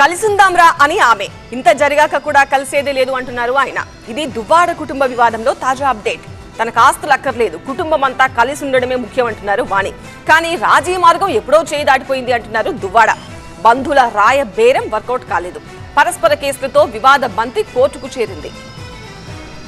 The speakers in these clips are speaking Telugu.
కలిసుందాంరా అని ఆమె. ఇంత జరిగాక కూడా కలిసేదే లేదు అంటున్నారు ఆయన. ఇది దువ్వాడ కుటుంబ వివాదంలో తాజా అప్డేట్. తనకు ఆస్తులు అక్కర్లేదు. కుటుంబం అంతా కలిసి ఉండడమే ముఖ్యం అంటున్నారు వాణి. కానీ రాజీ మార్గం ఎప్పుడో చేయి దాటిపోయింది అంటున్నారు దువ్వాడ. బంధుల రాయ బేరం వర్కౌట్ కాలేదు. పరస్పర కేసులతో వివాద బంతి కోర్టుకు చేరింది.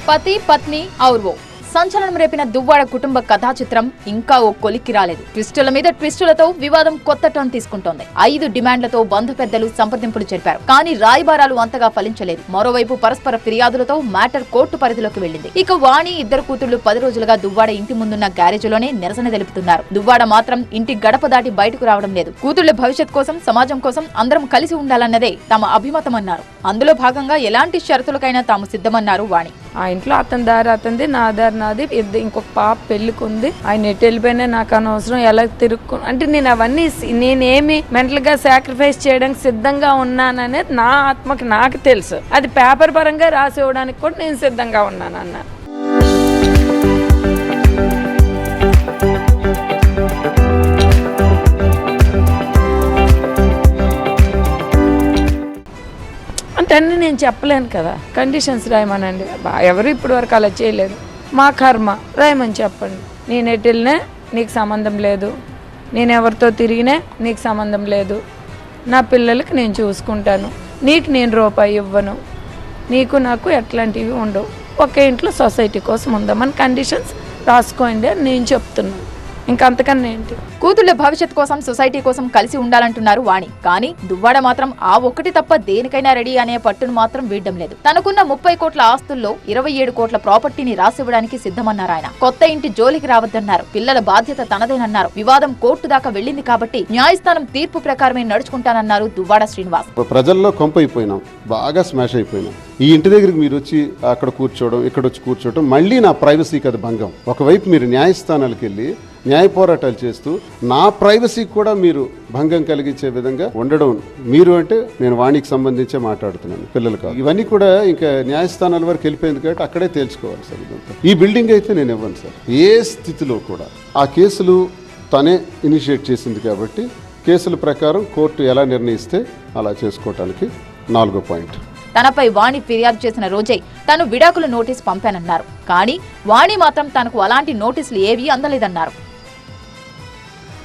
పతి పత్ని ఔర్వో. సంచలనం రేపిన దువ్వాడ కుటుంబ కథా చిత్రం ఇంకా ఓ కొలిక్కి రాలేదు. ట్విస్టుల మీద ట్విస్టులతో వివాదం కొత్త టర్న్ తీసుకుంటోంది. ఐదు డిమాండ్లతో బంధు పెద్దలు సంప్రదింపులు జరిపారు. కానీ రాయబారాలు అంతగా ఫలించలేదు. మరోవైపు పరస్పర ఫిర్యాదులతో మ్యాటర్ కోర్టు పరిధిలోకి వెళ్ళింది ఇక వాణి ఇద్దరు కూతుళ్ళు పది రోజులుగా దువ్వాడ ఇంటి ముందున్న గ్యారేజీలోనే నిరసన తెలుపుతున్నారు. దువ్వాడ మాత్రం ఇంటి గడప దాటి బయటకు రావడం లేదు. కూతుళ్ళ భవిష్యత్ కోసం సమాజం కోసం అందరం కలిసి ఉండాలన్నదే తమ అభిమతమన్నారు అందులో భాగంగా ఎలాంటి షరతులకైనా తాము సిద్ధమన్నారు వాణి. ఆ ఇంట్లో అతని దారి అతనిది నా దారి నాది ఇంకొక పాప పెళ్ళికి ఉంది ఆయన ఎటు వెళ్ళిపోయినా నాకు అనవసరం ఎలా తిరుక్కు అంటే నేను అవన్నీ నేనేమి మెంటల్గా సాక్రిఫైస్ చేయడానికి సిద్ధంగా ఉన్నాననేది నా ఆత్మకి నాకు తెలుసు. అది పేపర్ పరంగా రాసి ఇవ్వడానికి కూడా నేను సిద్ధంగా ఉన్నాను అన్న అంటే అన్నీ నేను చెప్పలేను కదా. కండిషన్స్ రాయమనండి. బా- ఎవరు ఇప్పటి వరకు అలా చేయలేదు. మా కర్మ రాయమని చెప్పండి. నేను ఎటు వెళ్ళినా నీకు సంబంధం లేదు. నేను ఎవరితో తిరిగినా నీకు సంబంధం లేదు. నా పిల్లలకి నేను చూసుకుంటాను. నీకు నేను రూపాయి ఇవ్వను. నీకు నాకు ఎట్లాంటివి ఉండవు. ఒకే ఇంట్లో సొసైటీ కోసం ఉందామని కండిషన్స్ రాసుకోండి అని నేను చెప్తున్నాను ఇంకంతకన్నా ఏంటి? కూతుళ్ళ భవిష్యత్ కోసం సొసైటీ కోసం కలిసి ఉండాలంటున్నారు వాణి. కానీ దువ్వాడ మాత్రం ఆ ఒక్కటి తప్ప దేనికైనా రెడీ అనే పట్టును మాత్రం వీడడం లేదు. తనకున్న ముప్పై కోట్ల ఆస్తుల్లో ఇరవై ఏడు కోట్ల ప్రాపర్టీని రాసివ్వడానికి సిద్ధమన్నారు ఆయన. కొత్త ఇంటి జోలికి రావద్దన్నారు. పిల్లల బాధ్యత తనదేనన్నారు. వివాదం కోర్టు దాకా వెళ్ళింది కాబట్టి న్యాయస్థానం తీర్పు ప్రకారమే నడుచుకుంటానన్నారు దువ్వాడ శ్రీనివాస్. ప్రజల్లో కొంపైపోయినాం. బాగా స్మాష్ అయిపోయినాం. ఈ ఇంటి దగ్గరికి మీరు వచ్చి అక్కడ కూర్చోవడం ఇక్కడ వచ్చి కూర్చోవడం మళ్ళీ నా ప్రైవసీకి అది భంగం. ఒకవైపు మీరు న్యాయస్థానాలకు వెళ్ళి న్యాయ పోరాటాలు చేస్తూ నా ప్రైవసీకి కూడా మీరు భంగం కలిగించే విధంగా ఉండడం మీరు అంటే నేను వాణికి సంబంధించే మాట్లాడుతున్నాను పిల్లలు కాదు. ఇవన్నీ కూడా ఇంకా న్యాయస్థానాల వరకు వెళ్ళిపోయింది కాబట్టి అక్కడే తేల్చుకోవాలి సార్ ఇదంతా. ఈ బిల్డింగ్ అయితే నేను ఇవ్వను సార్. ఏ స్థితిలో కూడా ఆ కేసులు తనే ఇనిషియేట్ చేసింది కాబట్టి కేసుల ప్రకారం కోర్టు ఎలా నిర్ణయిస్తే అలా చేసుకోవటానికి నాలుగో పాయింట్. తనపై వాణి ఫిర్యాదు చేసిన రోజే తాను విడాకుల నోటీస్ పంపానన్నారు. కానీ వాణి మాత్రం తనకు అలాంటి నోటీసులు ఏవీ అందలేదన్నారు.